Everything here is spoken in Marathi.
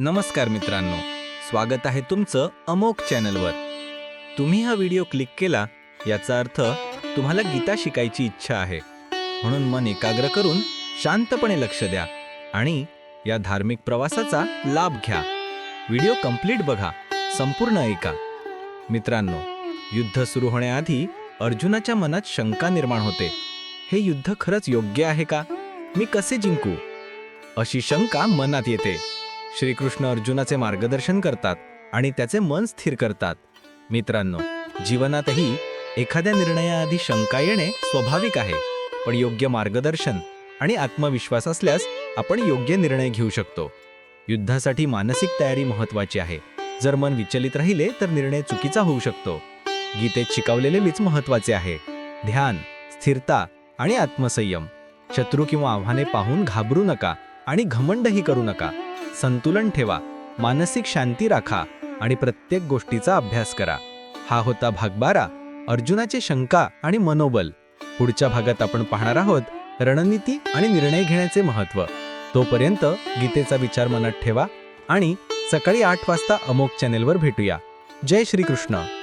नमस्कार मित्रांनो स्वागत आहे तुमचं अमोक चॅनलवर. तुम्ही हा व्हिडिओ क्लिक केला याचा अर्थ तुम्हाला गीता शिकायची इच्छा आहे. म्हणून मन एकाग्र करून शांतपणे लक्ष द्या आणि या धार्मिक प्रवासाचा लाभ घ्या. व्हिडिओ कंप्लीट बघा संपूर्ण ऐका. मित्रांनो युद्ध सुरू होण्याआधी अर्जुनाच्या मनात शंका निर्माण होते. हे युद्ध खरंच योग्य आहे का? मी कसे जिंकू? अशी शंका मनात येते. श्रीकृष्ण अर्जुनाचे मार्गदर्शन करतात आणि त्याचे मन स्थिर करतात. मित्रांनो जीवनातही एखाद्या निर्णयाआधी शंका येणे स्वाभाविक आहे पण योग्य मार्गदर्शन आणि आत्मविश्वास असल्यास आपण योग्य निर्णय घेऊ शकतो. युद्धासाठी मानसिक तयारी महत्वाची आहे. जर मन विचलित राहिले तर निर्णय चुकीचा होऊ शकतो. गीतेत शिकवलेले मीच महत्त्वाचे आहे. ध्यान स्थिरता आणि आत्मसंयम. शत्रू किंवा आव्हाने पाहून घाबरू नका आणि घमंडही करू नका. संतुलन ठेवा मानसिक शांती राखा आणि प्रत्येक गोष्टीचा अभ्यास करा. हा होता भाग बारा. अर्जुनाचे शंका आणि मनोबल. पुढच्या भागात आपण पाहणार आहोत रणनीती आणि निर्णय घेण्याचे महत्त्व. तोपर्यंत गीतेचा विचार मनात ठेवा आणि सकाळी आठ वाजता अमोक चॅनेलवर भेटूया. जय श्रीकृष्ण.